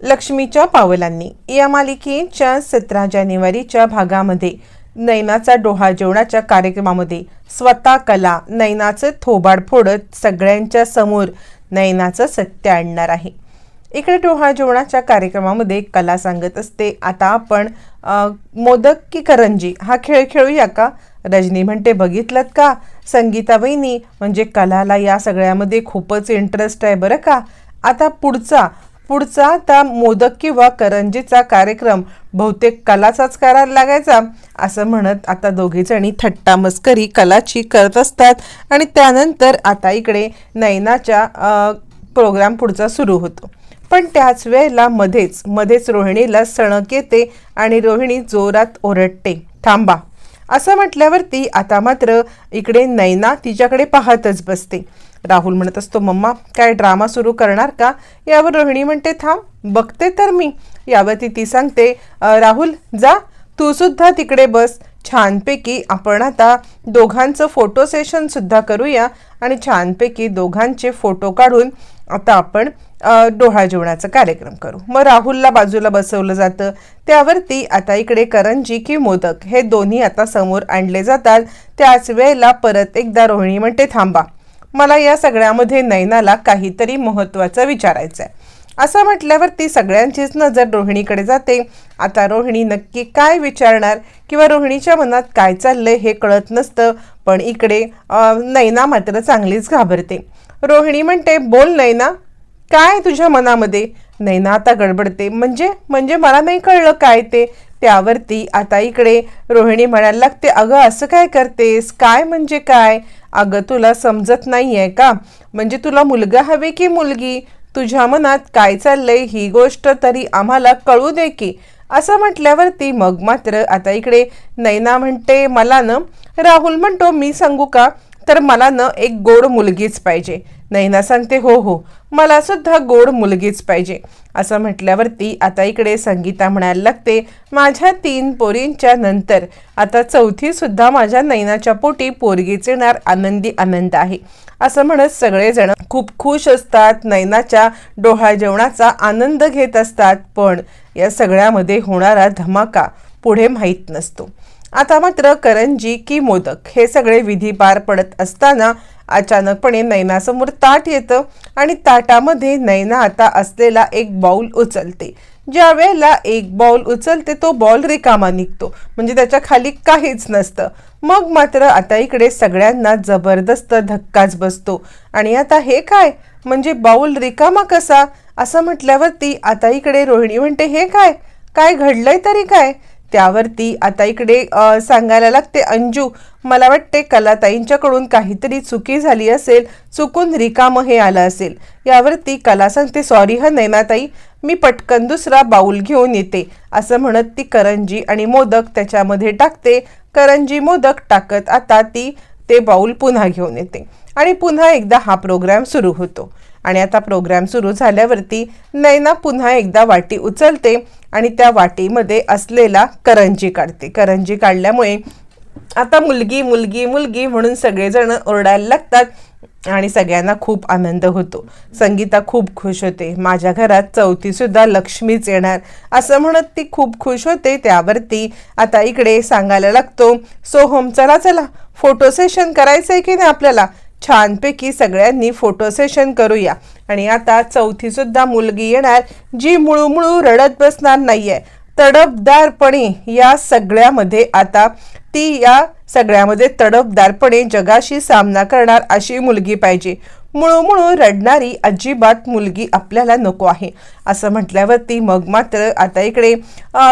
लक्ष्मीच्या पावलांनी. या मालिकेच्या सतरा जानेवारीच्या भागामध्ये नैनाचा डोहा जेवणाच्या कार्यक्रमामध्ये स्वतः कला नैनाचं थोबाड फोडत सगळ्यांच्या समोर नैनाचं सत्य आणणार आहे. इकडे डोहा जेवणाच्या कार्यक्रमामध्ये कला सांगत असते. आता आपण मोदक की करंजी हा खेळ खेळूया का? रजनी म्हणते बघितलं का? संगीता वहिनी म्हणजे कलाला या सगळ्यामध्ये खूपच इंटरेस्ट आहे बरं का? आता पुढचा पुढचा आता मोदक किंवा करंजीचा कार्यक्रम बहुतेक कलाचाच करायला लागायचा असं म्हणत आता दोघीजणी थट्टा मस्करी कलाची करत असतात आणि त्यानंतर आता इकडे नैनाच्या प्रोग्राम पुढचा सुरू होतो. पण त्याच वेळेला मध्येच मध्येच रोहिणीला सणक येते आणि रोहिणी जोरात ओरडते थांबा असं म्हटल्यावरती आता मात्र इकडे नैना तिच्याकडे पाहतच बसते. राहुल म्हणत असतो मम्मा काय ड्रामा सुरू करणार का? यावर रोहिणी म्हणते थांब बघते तर मी. यावरती ती सांगते राहुल जा तू सुद्धा तिकडे बस. छानपैकी आपण आता दोघांचं फोटो सेशन सुद्धा करूया आणि छानपैकी दोघांचे फोटो काढून आता आपण अ, डोहा जेवणाचा कार्यक्रम करू. मग राहुलला बाजूला बसवलं जातं. त्यावरती आता इकडे करंजी की मोदक हे दोन्ही आता समोर आणले जातात. त्याच वेळेला परत एकदा रोहिणी म्हणते थांबा मला या सगळ्यामध्ये नैनाला काहीतरी महत्त्वाचा विचारायचं आहे असं म्हटल्यावरती सगळ्यांचीच नजर रोहिणीकडे जाते. आता रोहिणी नक्की काय विचारणार किंवा रोहिणीच्या मनात काय चाललंय हे कळत नसतं पण इकडे नैना मात्र चांगलीच घाबरते. रोहिणी म्हणते बोल नैना काय तुझ्या मनामध्ये? नैना आता गडबडते. म्हणजे म्हणजे मला नाही कळलं काय ते? त्यावरती आता इकडे रोहिणी म्हणायला लागते अगं असं काय करतेस? काय म्हणजे काय? अगं तुला समजत नाही आहे का? म्हणजे तुला मुलगा हवे की मुलगी? तुझ्या मनात काय चाललंय? ही गोष्ट तरी आम्हाला कळू दे की. असं म्हटल्यावरती मग मात्र आता इकडे नैना म्हणते मला न राहुल म्हणतो मी सांगू का? तर मला न एक गोड मुलगीच पाहिजे. नैना सांगते हो हो मला सुद्धा गोड मुलगीच पाहिजे. असं म्हटल्यावरती आता इकडे संगीता म्हणायला लागते माझ्या तीन पोरींच्या नंतर आता चौथी सुद्धा माझ्या नैनाच्या पोटी पोरगीच येणार आनंदी आनंद आहे. असं म्हणत सगळेजण खूप खुश असतात नैनाच्या डोहा जेवणाचा आनंद घेत असतात पण या सगळ्यामध्ये होणारा धमाका पुढे माहीत नसतो. आता मात्र करंजी की मोदक हे सगळे विधी पार पडत असताना अचानकपणे नैनासमोर ताट येतं आणि ताटामध्ये नैना आता असलेला एक बाऊल उचलते. ज्या वेळेला एक बॉल उचलते तो बॉल रिकामा निघतो. म्हणजे त्याच्याखाली काहीच नसतं. मग मात्र आता इकडे सगळ्यांना जबरदस्त धक्काच बसतो. आणि आता हे काय? म्हणजे बाऊल रिकामा कसा? असं म्हटल्यावरती आता इकडे रोहिणी म्हणते हे काय? काय घडलंय तरी काय? त्यावरती आता इकडे सांगायला लागते अंजू. मला वाटते कलाताईंच्याकडून काहीतरी चुकी झाली असेल चुकून रिकामं हे आलं असेल. यावरती कला सांगते सॉरी ह नैनाताई. मी पटकन दुसरा बाऊल घेऊन येते. असं म्हणत ती करंजी आणि मोदक त्याच्यामध्ये टाकते. करंजी मोदक टाकत आता ती ते बाऊल पुन्हा घेऊन येते. आणि पुन्हा एकदा हा प्रोग्राम सुरू होतो. आणि आता प्रोग्राम सुरू झाल्यावरती नैना पुन्हा एकदा वाटी उचलते आणि त्या वाटीमध्ये असलेला करंजी काढते. करंजी काढल्यामुळे आता मुलगी मुलगी मुलगी म्हणून सगळेजण ओरडायला लागतात आणि सगळ्यांना खूप आनंद होतो. संगीता खूप खुश होते. माझ्या घरात चौथीसुद्धा लक्ष्मीच येणार. असं म्हणत ती खूप खुश होते. त्यावरती आता इकडे सांगायला लागतो सो होम चला चला. फोटो सेशन करायचं आहे की नाही आपल्याला? छानपैकी सगळ्यांनी फोटो सेशन करूया. आणि आता चौथी सुद्धा मुलगी येणार जी मुळूमुळू रडत बसणार नाहीये. तडपदारपणे या सगळ्यामध्ये आता ती या सगळ्यामध्ये तडपदारपणे जगाशी सामना करणार अशी मुलगी पाहिजे. मुळूमुळू रडणारी अजिबात मुलगी आपल्याला नको आहे. असं म्हटल्यावरती मग मात्र आता इकडे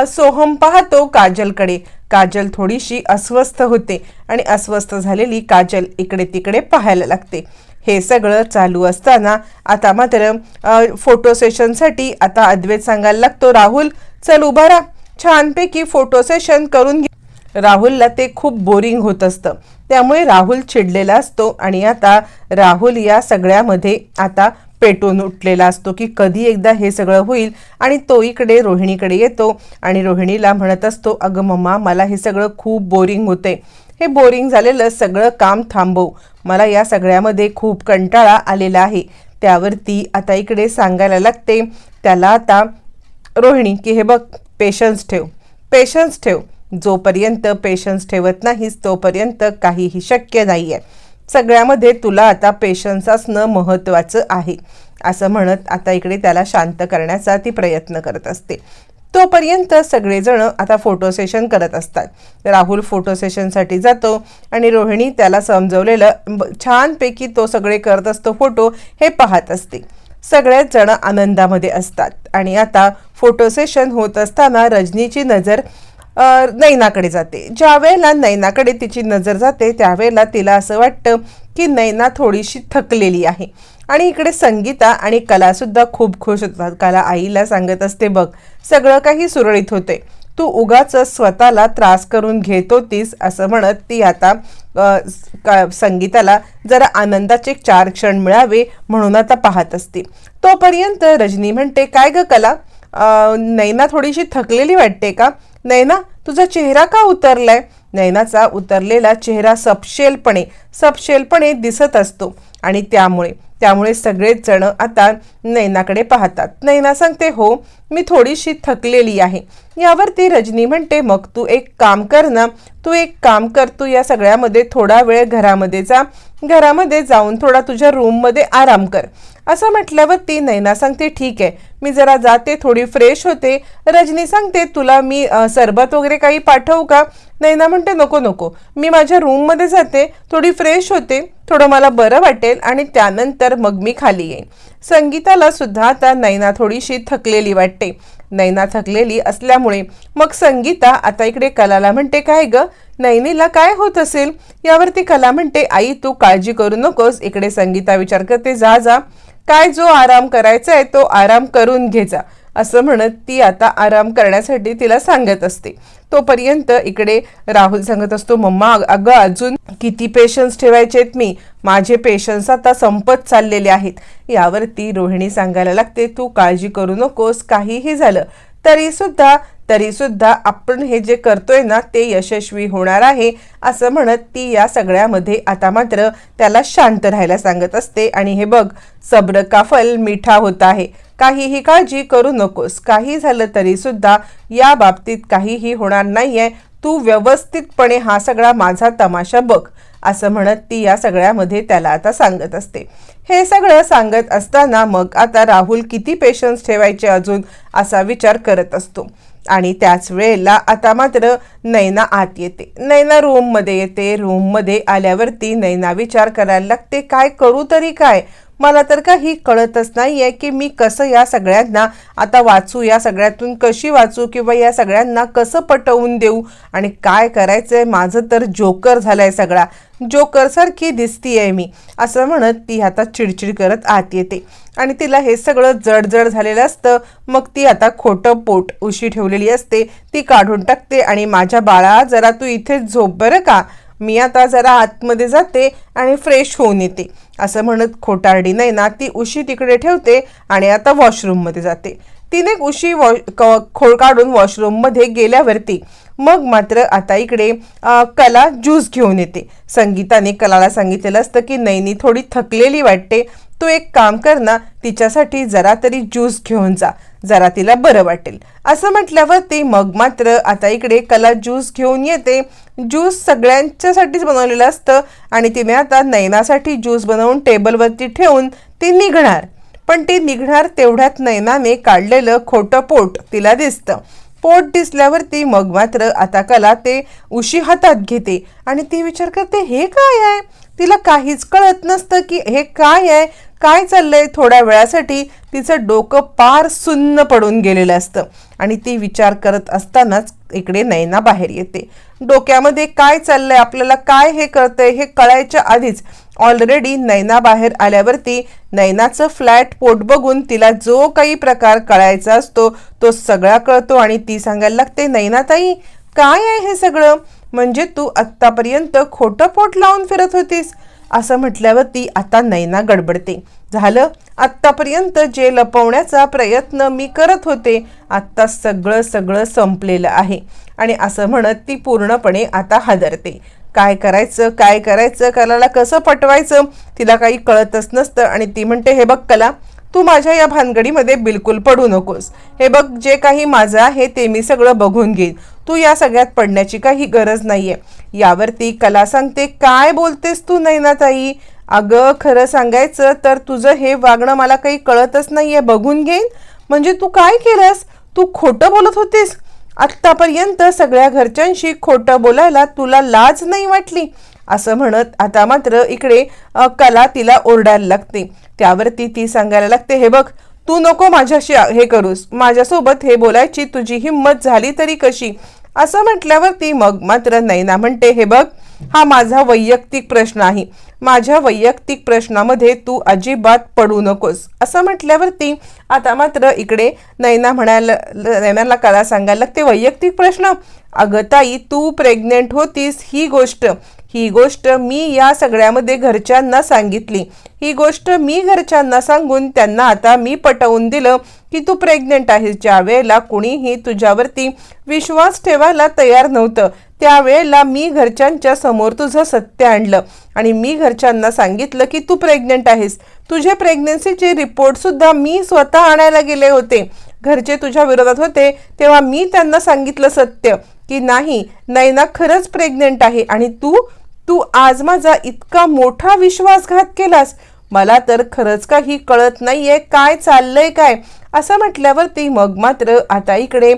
सोहम पाहतो काजलकडे. काजल थोडीशी अस्वस्थ होते आणि अस्वस्थ झालेली काजल इकडे तिकडे पाहायला लागते. हे सगळं चालू असताना आता मात्र फोटो सेशनसाठी आता अद्वैत सांगायला लागतो राहुल चल उभा राहा. छानपैकी फोटो सेशन करून घे. राहुलला ते खूप बोरिंग होत असतं. त्यामुळे राहुल चिडलेला असतो आणि आता राहुल या सगळ्यामध्ये आता पेटून उठलेला असतो की कधी एकदा हे सगळं होईल आणि तो इकडे रोहिणीकडे येतो आणि रोहिणीला म्हणत असतो अगं मम्मा मला हे सगळं खूप बोरिंग होते. हे बोरिंग झालेलं सगळं काम थांबव. मला या सगळ्यामध्ये खूप कंटाळा आलेला आहे. त्यावरती आता इकडे सांगायला लागते त्याला आता रोहिणी की हे बघ पेशन्स ठेव. पेशन्स ठेव. जोपर्यंत पेशन्स ठेवत नाहीस तोपर्यंत काहीही शक्य नाही आहे सगळ्यामध्ये तुला आता पेशन्स असणं महत्त्वाचं आहे. असं म्हणत आता इकडे त्याला शांत करण्याचा ती प्रयत्न करत असते. तोपर्यंत सगळेजण आता फोटो सेशन करत असतात. राहुल फोटो सेशनसाठी जातो आणि रोहिणी त्याला समजवलेलं छानपैकी तो सगळे करत असतो फोटो हे पाहत असते. सगळेच जण आनंदामध्ये असतात. आणि आता फोटो सेशन होत असताना रजनीची नजर नैनाकडे जाते. ज्या वेळेला नैनाकडे तिची नजर जाते त्यावेळेला तिला असं वाटतं की नैना थोडीशी थकलेली आहे. आणि इकडे संगीता आणि कलासुद्धा खूप खुश होतात. कला आईला सांगत असते बघ सगळं काही सुरळीत होते तू उगाच स्वतःला त्रास करून घेत होतीस असं म्हणत ती आता का- संगीताला जरा आनंदाचे चार क्षण मिळावे म्हणून आता पाहत असते. तोपर्यंत रजनी म्हणते काय ग कला? नैना थोडीशी थकलेली वाटते का? नैना तुझा चेहरा का उतरलाय? नैनाचा उतरलेला चेहरा सपशेलपणे सपशेलपणे दिसत असतो. आणि त्यामुळे त्यामुळे सगळेच जण आता नैनाकडे पाहतात. नैना सांगते हो मी थोडीशी थकलेली आहे. यावरती रजनी म्हणते मग तू एक काम कर ना. तू एक काम कर. तू या सगळ्यामध्ये थोडा वेळ घरामध्ये जा. घरामध्ये जाऊन थोडा तुझ्या रूममध्ये आराम कर. असं म्हटल्यावर ती नैना सांगते ठीक आहे मी जरा जाते थोडी फ्रेश होते. रजनी सांगते तुला मी सरबत वगैरे काही पाठवू का? नैना म्हणते नको नको. मी माझ्या रूममध्ये जाते थोडी फ्रेश होते थोडं मला बरं वाटेल आणि त्यानंतर मग मी खाली येईन. संगीताला सुद्धा आता नैना थोडीशी थकलेली वाटते. नैना थकलेली असल्यामुळे मग संगीता आता इकडे कलाला म्हणते काय ग? नैनीला काय होत असेल? यावरती कला म्हणते आई तू काळजी करू नकोस. इकडे संगीता विचार करते जा जा. काय जो आराम करायचा आहे तो आराम करून घेजा असं म्हणत ती आता आराम करण्यासाठी तिला सांगत असते. तोपर्यंत इकडे राहुल सांगत असतो मम्मा अगं अजून किती पेशन्स ठेवायचेत मी? माझे पेशन्स आता संपत चाललेले आहेत. यावरती रोहिणी सांगायला लागते तू काळजी करू नकोस काहीही झालं तरी सुद्धा तरी सुद्धा आपण हे जे करतोय ना ते यशस्वी होणार आहे असं म्हणत ती या सगळ्यामध्ये आता मात्र त्याला शांत राहायला सांगत असते. आणि हे बघ सब्र काफल मिठा होत आहे. काहीही काळजी करू नकोस. काही झालं तरी सुद्धा या बाबतीत काहीही होणार नाहीये. तू व्यवस्थितपणे हा सगळा माझा तमाशा बघ असं म्हणत ती या सगळ्यामध्ये त्याला आता सांगत असते. हे सगळं सांगत असताना मग आता राहुल किती पेशन्स ठेवायचे अजून असा विचार करत असतो. आणि त्याच वेळेला आता मात्र नैना आत येते. नैना रूममध्ये येते. रूममध्ये आल्यावरती नैना विचार करायला लागते काय करू तरी काय? मला तर काही कळतच नाही आहे की मी कसं या सगळ्यांना आता वाचू या सगळ्यातून कशी वाचू किंवा या सगळ्यांना कसं पटवून देऊ आणि काय करायचंय? माझं तर जोकर झालाय सगळा. जोकरसारखी दिसतीये मी असं म्हणत ती आता चिडचिड करत आत येते. आणि तिला हे सगळं जड झालेलं असतं. मग ती आता खोटं पोट उशी ठेवलेली असते. ती काढून टाकते आणि माझ्या बाळा जरा तू इथे झोप बरं का? मी आता जरा आतमध्ये जाते आणि फ्रेश होऊन येते. असं म्हणत खोटारडी नाही ना ती उशी तिकडे ठेवते आणि आता वॉशरूममध्ये जाते. तिने उशी वॉ क- खोळ काढून वॉशरूममध्ये गेल्यावरती मग मात्र आता इकडे कला ज्यूस घेऊन येते. संगीताने कलाला सांगितलेलं असतं की नैनी थोडी थकलेली वाटते. तू एक काम कर ना तिच्यासाठी जरा तरी ज्यूस घेऊन जा. जरा तिला बरं वाटेल. असं म्हटल्यावर ती मग मात्र आता इकडे कला ज्यूस घेऊन येते. ज्यूस सगळ्यांच्यासाठीच बनवलेलं असतं आणि तिने आता नैनासाठी ज्यूस बनवून टेबलवरती ठेवून ती निघणार. पण ती निघणार तेवढ्यात नैनाने काढलेलं खोटं पोट तिला दिसतं. पोट दिसल्यावरती मग मात्र आता कला ते उशी हातात घेते आणि ती विचार करते हे काय आहे? तिला काहीच कळत नसतं की हे काय आहे काय चाललंय थोड्या वेळासाठी तिचं डोकं पार सुन्न पडून गेलेलं असतं. आणि ती विचार करत असतानाच इकडे नैना बाहेर येते. डोक्यामध्ये काय चाललंय आपल्याला काय हे कळतंय हे कळायच्या आधीच ऑलरेडी नैना बाहेर आल्यावरती नैनाचं फ्लॅट पोट बघून तिला जो काही प्रकार कळायचा असतो तो सगळा कळतो आणि ती सांगायला लागते नैनाताई काय आहे हे सगळं? म्हणजे तू आत्तापर्यंत खोटं पोट लावून फिरत होतीस? असं म्हटल्यावर ती आता नैना गडबडते. झालं आत्तापर्यंत जे लपवण्याचा प्रयत्न मी करत होते आत्ता सगळं सगळं संपलेलं आहे. आणि असं म्हणत ती पूर्णपणे आता हादरते. काय करायचं काय करायचं कलाला कसं पटवायचं तिला काही कळतच नसतं. आणि ती म्हणते हे बघ कला तू माझ्या या भानगडीमध्ये बिलकुल पडू नकोस. हे बघ जे काही माझं आहे ते मी सगळं बघून घेईन. तू या सगळ्यात पडण्याची काही गरज नाही आहे यावरती कला सांगते काय बोलतेस तू नैनाताई? अगं खरं सांगायचं तर तुझं हे वागणं मला काही कळतच नाही आहे बघून घेईन. म्हणजे तू काय केलंस? तू खोटं बोलत होतीस? आत्तापर्यंत सगळ्या घरच्यांशी खोटं बोलायला तुला लाज नाही वाटली? असं म्हणत आता मात्र इकडे कला तिला ओरडायला लागते. त्यावरती ती सांगायला लागते हे बघ तू नको माझ्याशी हे करूस. माझ्यासोबत हे बोलायची तुझी हिंमत झाली तरी कशी? असं म्हटल्यावरती मग मात्र नैना म्हणते हे बघ हा माझा वैयक्तिक प्रश्न आहे. माझ्या वैयक्तिक प्रश्नामध्ये तू अजिबात पडू नकोस. असं म्हटल्यावरती आता मात्र इकडे नैना म्हणायला नैनाला कला सांगायला लागते वैयक्तिक प्रश्न? अगं ताई तू प्रेग्नेंट होतीस ही गोष्ट ही गोष्ट मी या सगळ्यामध्ये घरच्यांना सांगितली. ही गोष्ट मी घरच्यांना सांगून त्यांना आता मी पटवून दिलं की तू प्रेग्नेंट आहेस. ज्या वेळेला कुणीही तुझ्यावरती विश्वास ठेवायला तयार नव्हतं त्यावेळेला मी घरच्यांच्या समोर तुझं सत्य आणलं. आणि मी घरच्यांना सांगितलं की तू प्रेग्नेंट आहेस. तुझे प्रेग्नन्सीचे रिपोर्टसुद्धा मी स्वतः आणायला गेले होते. घरचे तुझ्या विरोधात होते तेव्हा मी त्यांना सांगितलं सत्य की नाही नैना खरंच प्रेग्नेंट आहे आणि तू तू आज माझा इतका मोठा विश्वासघात केलास. मला तर खरंच काही कळत नाहीये काय चाललंय काय. असं म्हटल्यावरती मग मात्र आता इकडे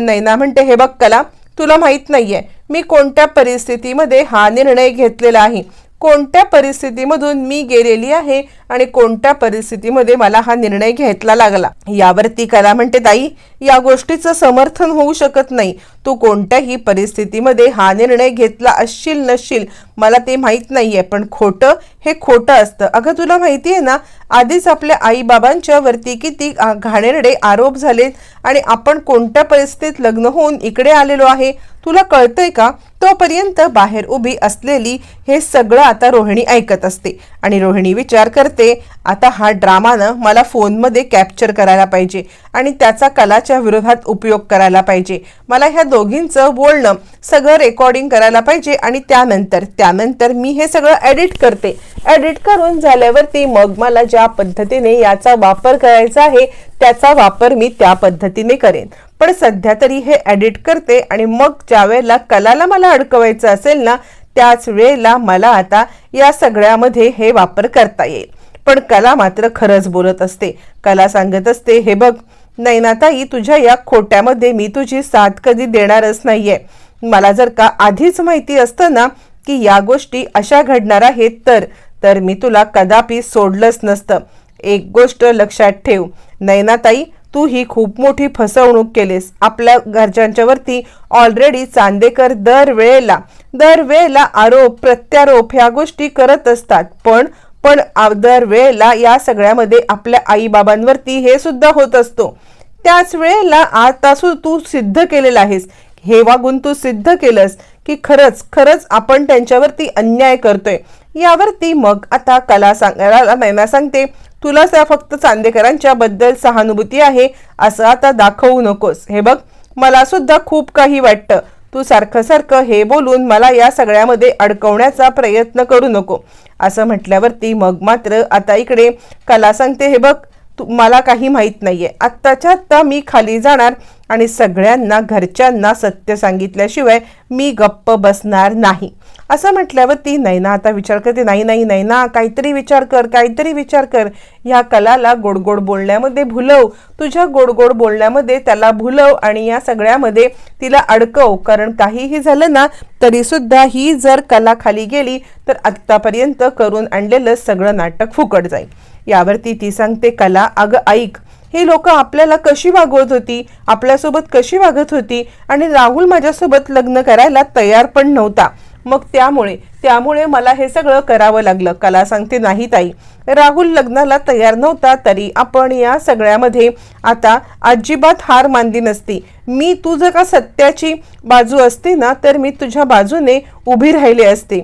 नैना म्हणते हे बघ कला तुला माहीत नाहीये मी कोणत्या परिस्थितीमध्ये हा निर्णय घेतलेला आहे? कोणत्या परिस्थितीमधून मी गेलेली आहे? आणि कोणत्या परिस्थितीमध्ये मला हा निर्णय घ्यायला लागला? यावरती कला म्हणते ताई या गोष्टीचं समर्थन होऊ शकत नाही. तू कोणत्याही परिस्थितीमध्ये हा निर्णय घेतला असशील नसशील मला ते माहीत नाहीये पण खोटं हे खोटं असतं. अगं तुला माहिती आहे ना आधीच आपल्या आईबाबांच्या वरती किती घाणेरडे आरोप झालेत आणि आपण कोणत्या परिस्थितीत लग्न होऊन इकडे आलेलो आहे? तुला कळतंय का? तोपर्यंत बाहेर उभी असलेली हे सगळं आता रोहिणी ऐकत असते आणि रोहिणी विचार करते आता हा ड्रामानं मला फोनमध्ये कॅप्चर करायला पाहिजे आणि त्याचा कलाच्या विरोधात उपयोग करायला पाहिजे. मला ह्या दोघींचं बोलणं सगळं रेकॉर्डिंग करायला पाहिजे आणि त्यानंतर त्यानंतर मी हे सगळं एडिट करते. एडिट करून झाल्यावरती मग मला ज्या पद्धतीने याचा वापर करायचा आहे त्याचा वापर मी त्या पद्धतीने करेन. पण सध्या तरी हे एडिट करते आणि मग ज्या वेळेला कलाला मला अडकवायचं असेल ना त्याच वेळेला मला आता या सगळ्यामध्ये हे वापर करता येईल. पण कला मात्र खरंच बोलत असते. कला सांगत असते हे बघ नैनाताई तुझ्या या खोट्यामध्ये मी तुझी साथ कधी देणारच नाहीये. मला जर का आधीच माहिती असतं ना की या गोष्टी अशा घडणार आहेत तर तर मी तुला कदापि सोडलंच नसतं. एक गोष्ट लक्षात ठेव नैनाताई तू ही खूप मोठी फसवणूक केलीस. आपल्या घरच्यांच्यावरती ऑलरेडी चांदेकर दरवेळेला दरवेळेला आरोप प्रत्यारोप ह्या गोष्टी करत असतात. पण पण आदर दरवेळेला या सगळ्यामध्ये आपल्या आईबाबांवरती हे सुद्धा होत असतो. त्याच वेळेला आता सु तू सिद्ध केलेला आहेस. हे वागून तू सिद्ध केलंस की खरंच खरंच आपण त्यांच्यावरती अन्याय करतोय. यावरती मग आता कला सांगायला मैना सांगते तुला त्या फक्त चांदेकरांच्या बद्दल सहानुभूती आहे असं आता दाखवू नकोस. हे बघ मला सुद्धा खूप काही वाटतं. तू सारखं सारखं हे बोलून मला या सगळ्यामध्ये अडकवण्याचा प्रयत्न करू नको. असं म्हटल्यावरती मग मात्र आता इकडे कला सांगते हे बघ तू मला काही माहीत नाहीये. आत्ताच्या आत्ता मी खाली जाणार आणि सगळ्यांना घरच्यांना सत्य सांगितल्याशिवाय मी गप्प बसणार नाही. असं म्हटल्यावर ती नैना आता विचार करते नाही नाही नैना काहीतरी विचार कर काहीतरी विचार कर. ह्या कलाला गोडगोड बोलण्यामध्ये भुलव तुझ्या गोडगोड बोलण्यामध्ये त्याला भुलव आणि या सगळ्यामध्ये तिला अडकव कारण काहीही झालं ना तरीसुद्धा ही जर कला खाली गेली तर आत्तापर्यंत करून आणलेलं सगळं नाटक फुकट जाईल. यावरती ती सांगते कला अगं ऐक. ही लोक आपल्याला कशी वागवत होती? आपल्यासोबत कशी वागत होती? आणि राहुल माझ्यासोबत लग्न करायला तयार पण नव्हता. मग त्यामुळे त्यामुळे मला हे सगळं करावं लागलं. कला सांगते नाही ताई. राहुल लग्नाला तयार नव्हता तरी आपण या सगळ्यामध्ये आता अजिबात हार मानली नसती. मी तू जर का सत्याची बाजू असते ना तर मी तुझ्या बाजूने उभी राहिले असते.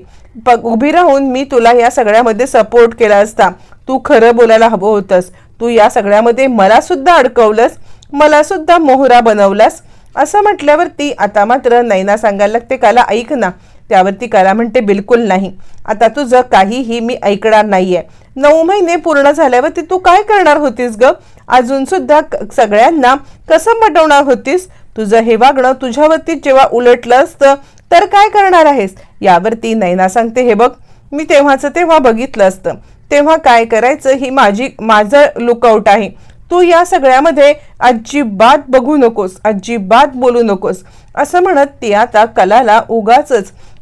प उभी राहून मी तुला या सगळ्यामध्ये सपोर्ट केला असता. तू खरं बोलायला हवं होतंस. तू या सगळ्यामध्ये मला सुद्धा अडकवलंस. मला सुद्धा मोहरा बनवलास. असं म्हटल्यावरती आता मात्र नैना सांगायला लागते काला ऐक ना. त्यावरती करा म्हणते बिलकुल नाही. आता तुझं काहीही मी ऐकणार नाहीये. नऊ महिने पूर्ण झाल्यावरती तू काय करणार होतीस ग? अजून सुद्धा सगळ्यांना कसं पटवणार होतीस? तुझं हे वागणं तुझ्यावरती जेव्हा उलटलं असतं तर काय करणार आहेस? यावरती नैना सांगते हे बघ मी तेव्हाचं तेव्हा बघितलं असतं. तेव्हा काय करायचं ही माझी माझं लुकआउट आहे. तू या सगळ्यामध्ये अजिबात बघू नकोस अजिबात बोलू नकोस. असं म्हणत ती आता कलाला उगाच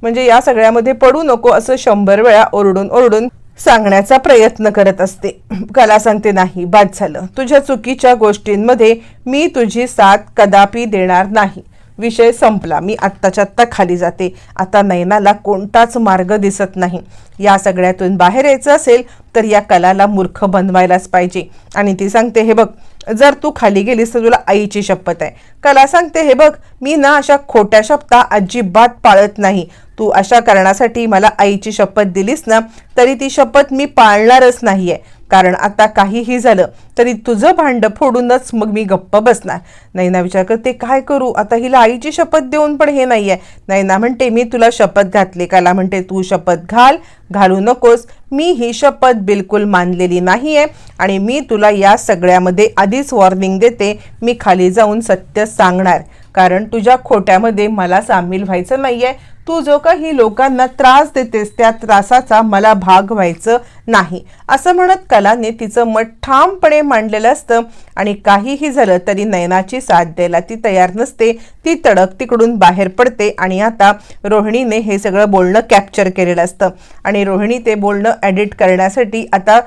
म्हणजे या सगळ्यामध्ये पडू नको असं शंभर वेळा ओरडून ओरडून सांगण्याचा प्रयत्न करत असते. कला सांगते नाही बाद झालं. तुझ्या चुकीच्या गोष्टींमध्ये मी तुझी साथ कदापि देणार नाही. विषय संपला. मी आत्ताच्या आत्ता खाली जाते. आता नयनाला कोणताच मार्ग दिसत नाही. या सगळ्यातून बाहेर यायचं असेल तर या कलाला मूर्ख बनवायलाच पाहिजे. आणि ती सांगते हे बघ जर तू खाली गेलीस तर तुला आईची शपथ आहे. कला सांगते हे बघ मी ना अशा खोट्या शपथा अजिबात पाळत नाही. तू अशा कारणासाठी मला आईची शपथ दिलीस ना तरी ती शपथ मी पाळणारच नाही आहे कारण आता काहीही झालं तरी तुझं भांडं फोडूनच मग मी गप्प बसणार. नैना विचार करते काय करू? आता हिला आईची शपथ देऊन पण हे नाही आहे नाही नैना म्हणते मी तुला शपथ घातली. काला म्हणते तू शपथ घाल घालू नकोस. मी ही शपथ बिलकुल मानलेली नाही आहे आणि मी तुला या सगळ्यामध्ये आधीच वॉर्निंग देते. मी खाली जाऊन सत्य सांगणार. कारण तुझ्या खोट्यामध्ये मला सामील व्हायचं नाही आहे तू जो काही लोकांना त्रास देतेस त्या त्रासाचा मला भाग व्हायचं नाही. असं म्हणत कलाने तिचं मत ठामपणे मांडलेलं असतं आणि काहीही झालं तरी नयनाची साथ द्यायला ती तयार नसते. ती तडक तिकडून बाहेर पडते आणि आता रोहिणीने हे सगळं बोलणं कॅप्चर केलेलं असतं. आणि रोहिणी ते बोलणं एडिट करण्यासाठी आता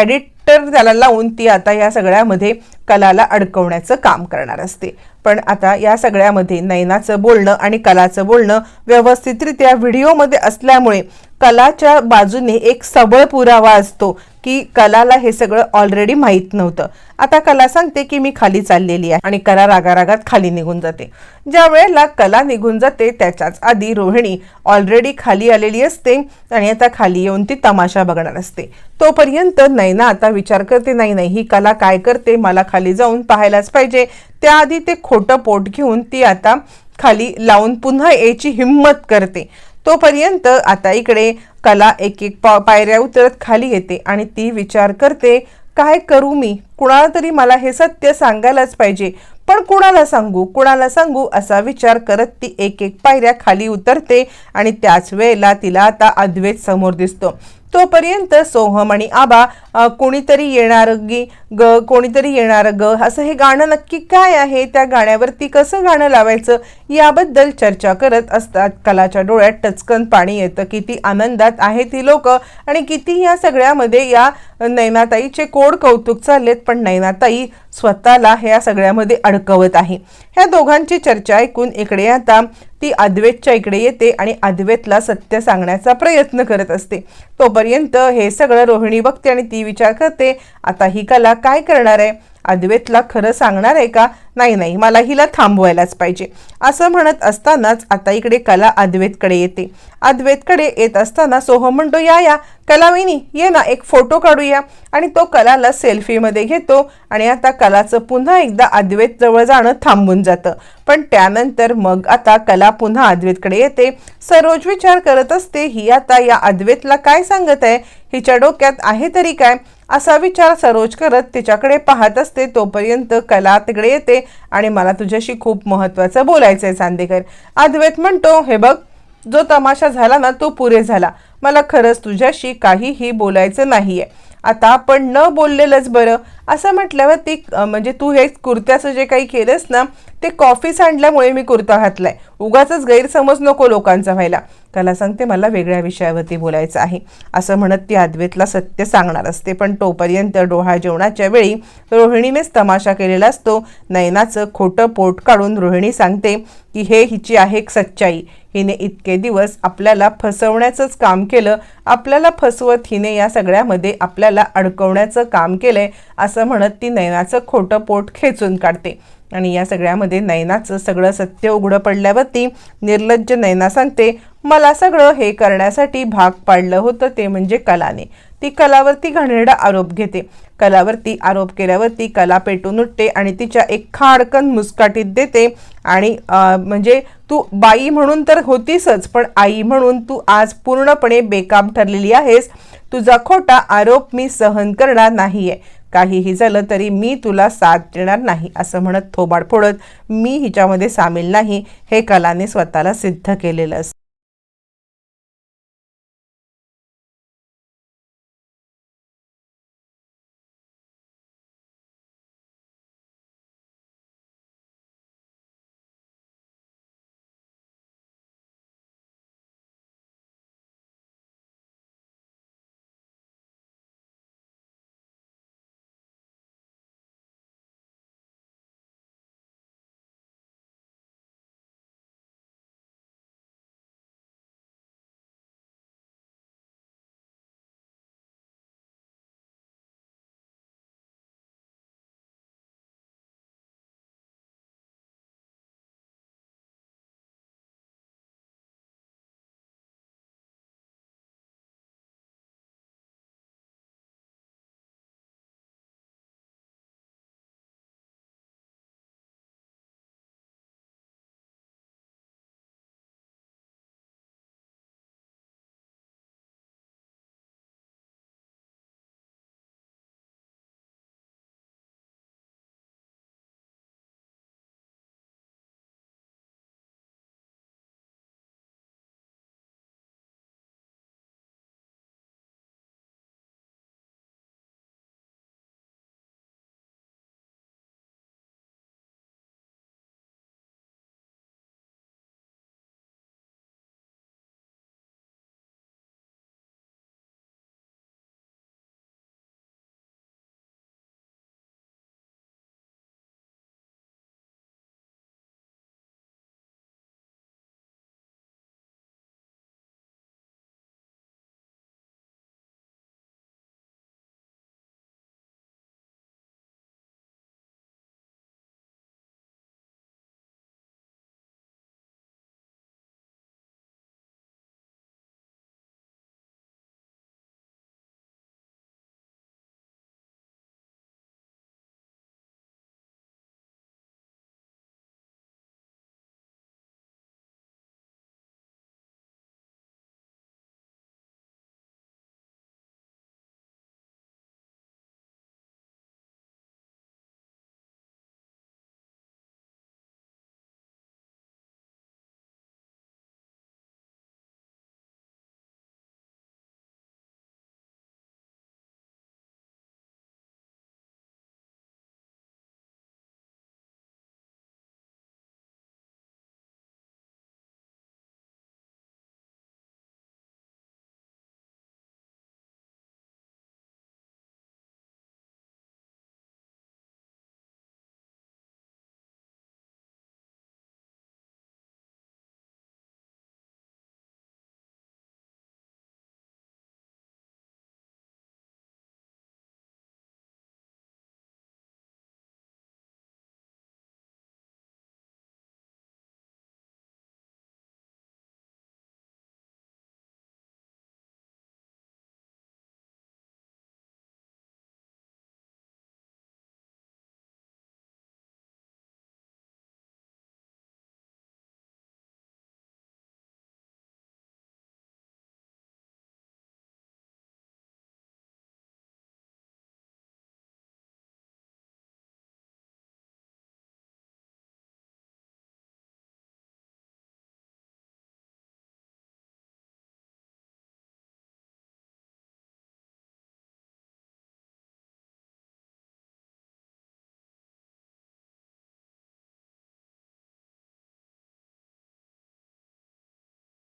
एडिटर त्याला लावून ती आता या सगळ्यामध्ये कलाला अडकवण्याचं काम करणार असते. पण आता या सगळ्यामध्ये नयनाचं बोलणं आणि कलाचं बोलणं व्यवस्थितरित्या व्हिडिओमध्ये असल्यामुळे कलाच्या बाजूने एक सबळ पुरावा असतो की कलाला हे सगळं ऑलरेडी माहीत नव्हतं. आता कला सांगते की मी खाली चाललेली आहे आणि कला रागारागात खाली निघून जाते. ज्या वेळेला कला निघून जाते त्याच्याच आधी रोहिणी ऑलरेडी खाली आलेली असते आणि आता खाली येऊन ती तमाशा बघणार असते. तोपर्यंत नैना आता विचार करते नाही नाही ही कला काय करते? मला खाली खाली जाऊन पाहायलाच पाहिजे. त्याआधी ते खोटं पोट घेऊन ती आता खाली लावून पुन्हा यायची हिंमत करते. तोपर्यंत आता इकडे कला एक एक पा पायऱ्या उतरत खाली येते आणि ती विचार करते काय करू मी? कुणाला तरी मला हे सत्य सांगायलाच पाहिजे. पण कुणाला सांगू? कुणाला सांगू? असा विचार करत ती एक एक पायऱ्या खाली उतरते आणि त्याच वेळेला तिला आता अद्वैत समोर दिसतो. तोपर्यंत सोहम आणि आबा कोणीतरी येणार गी ग कोणीतरी येणार ग असं हे गाणं नक्की काय आहे? त्या गाण्यावरती कसं गाणं लावायचं? याबद्दल चर्चा करत असतात कलाच्या डोळ्यात टचकन पाणी येतं. किती आनंदात आहे ती लोक आणि किती या सगळ्यामध्ये या नैनाताईचे कोड कौतुक चाललेत. पण नैनाताई स्वतःला ह्या सगळ्यामध्ये अडकवत आहे. ह्या दोघांची चर्चा ऐकून इकडे आता ती अद्वैतच्या इकडे येते आणि अद्वैतला सत्य सांगण्याचा प्रयत्न करत असते. तोपर्यंत हे सगळं रोहिणी बघते आणि ती विचार करते आता ही कला काय करणार आहे? अद्वैतला खरं सांगणार आहे का? नाही नाही मला हिला थांबवायलाच पाहिजे. असं म्हणत असतानाच आता इकडे कला अद्वैतकडे येते. अद्वैतकडे येत असताना सोहम म्हणतो या या कलाविनी ये ना एक फोटो काढूया. आणि तो कलाला सेल्फीमध्ये घेतो आणि आता कलाचं पुन्हा एकदा अद्वेतजवळ जाणं थांबून जातं. पण त्यानंतर मग आता कला पुन्हा अद्वैतकडे येते. सरोज विचार करत असते ही आता या अद्वैतला काय सांगत आहे? हिच्या डोक्यात आहे तरी काय? असा विचार सरोज करत तिच्याकडे पाहत असते तोपर्यंत कला तिकडे येते आणि मला तुझ्याशी खूप महत्वाचं बोलायचं आहे चांदेकर. अद्वैत म्हणतो हे बघ जो तमाशा झाला ना तो पुरे झाला. मला खरंच तुझ्याशी काहीही बोलायचं नाही आहे आता आपण न बोललेलंच बरं. असं म्हटल्यावर ती म्हणजे तू हे कुर्त्याचं जे काही केलंस ना ते कॉफी सांडल्यामुळे मी कुर्ता घातलाय. उगाच गैरसमज नको लोकांचा व्हायला. त्याला सांगते मला वेगळ्या विषयावरती बोलायचं आहे. असं म्हणत ती अद्वैतला सत्य सांगणार असते. पण तोपर्यंत डोहा जेवणाच्या वेळी रोहिणीनेच तमाशा केलेला असतो. नयनाचं खोटं पोट काढून रोहिणी सांगते की हे हिची आहे एक सच्चाई. हिने इतके दिवस आपल्याला फसवण्याचंच काम केलं. आपल्याला फसवत हिने या सगळ्यामध्ये आपल्याला अडकवण्याचं काम केलंय. असं म्हणत ती नयनाचं खोटं पोट खेचून काढते. आणि या सगळ्यामध्ये नयनाचं सगळं सत्य उघडं पडल्यावरती निर्लज्ज नैना सांगते मला सगळं हे करण्यासाठी भाग पाडलं होतं ते म्हणजे कलाने. ती कलावरती घाणेरडा आरोप घेते. कलावरती आरोप केल्यावरती कला पेटून उठते आणि तिच्या एक खाडकन मुस्काटीत देते आणि म्हणजे तू बाई म्हणून तर होतीसच पण आई म्हणून तू आज पूर्णपणे बेकाम ठरलेली आहेस. तुझा खोटा आरोप मी सहन करणार नाही आहे काहीही झालं तरी मी तुला साथ देणार नाही असं म्हणत थोबाड फोडत मी हिच्यामध्ये सामील नाही हे कलाने स्वतःला सिद्ध केलेलं असतं.